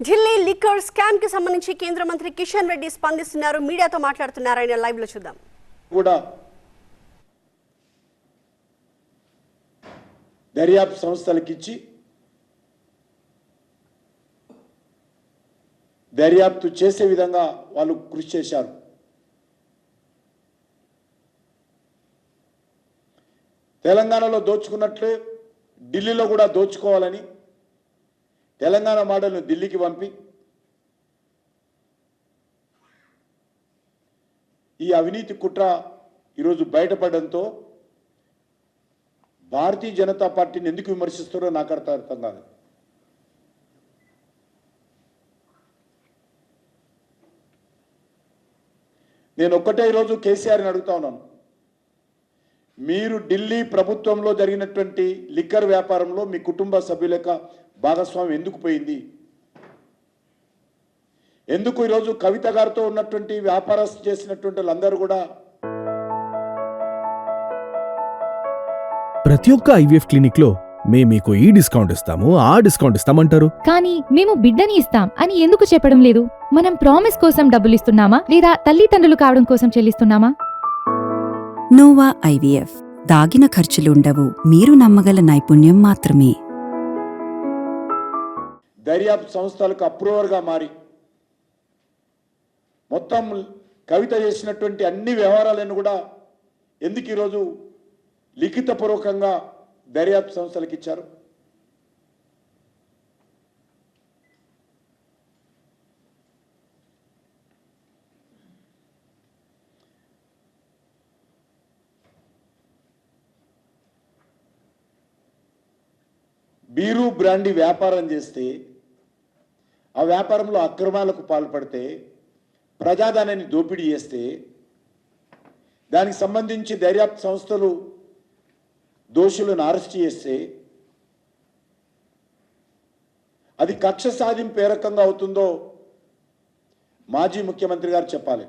Delhi liquor స్కామ్కి సంబంధించి కేంద్ర మంత్రి కిషన్ రెడ్డి స్పందిస్తున్నారు. మీడియాతో మాట్లాడుతున్నారు ఆయన. లైవ్లో చూద్దాం. కూడా దర్యాప్తు సంస్థలకు ఇచ్చి దర్యాప్తు చేసే విధంగా వాళ్ళు కృషి చేశారు. తెలంగాణలో దోచుకున్నట్లే ఢిల్లీలో కూడా దోచుకోవాలని తెలంగాణ మోడల్ను ఢిల్లీకి పంపి ఈ అవినీతి కుట్ర ఈరోజు బయటపడడంతో భారతీయ జనతా పార్టీని ఎందుకు విమర్శిస్తారో నాకు అర్థం అర్థం కాదు నేను ఒక్కటే ఈరోజు కేసీఆర్ని అడుగుతా ఉన్నాను. మీరు ఢిల్లీ ప్రభుత్వంలో జరిగినటువంటి లిక్కర్ వ్యాపారంలో మీ కుటుంబ సభ్యుల యొక్క భాగస్వామ్యం ఎందుకు పోయింది? ఎందుకు ఈరోజు కవిత గారితో ఉన్నటువంటి వ్యాపారస్తు చేసినటువంటి వాళ్ళందరూ కూడా ప్రతి ఒక్క ఐవీఎఫ్ క్లినిక్లో మేము మీకు ఈ డిస్కౌంట్ ఇస్తాము ఆ డిస్కౌంట్ ఇస్తామంటారు. కానీ మేము బిడ్డని ఇస్తాం అని ఎందుకు చెప్పడం లేదు? మనం ప్రామిస్ కోసం డబ్బులు ఇస్తున్నామా? లేదా తల్లిదండ్రులు కావడం కోసం చెల్లిస్తున్నామా? Nova IVF. దాగిన ఖర్చులుండవు మీరు నమ్మగల నైపుణ్యం మాత్రమే. దర్యాప్తు సంస్థలకు అప్రూవర్గా మారి మొత్తం కవిత చేసినటువంటి అన్ని వ్యవహారాలను కూడా ఎందుకు ఈరోజు లిఖితపూర్వకంగా దర్యాప్తు సంస్థలకు ఇచ్చారు? బీరు బ్రాండి వ్యాపారం చేస్తే ఆ వ్యాపారంలో అక్రమాలకు పాల్పడితే ప్రజాధనాన్ని దోపిడీ చేస్తే దానికి సంబంధించి దర్యాప్తు సంస్థలు దోషులను అరెస్ట్ చేస్తే అది కక్ష సాధింపు ఏ రకంగా అవుతుందో మాజీ ముఖ్యమంత్రి గారు చెప్పాలి.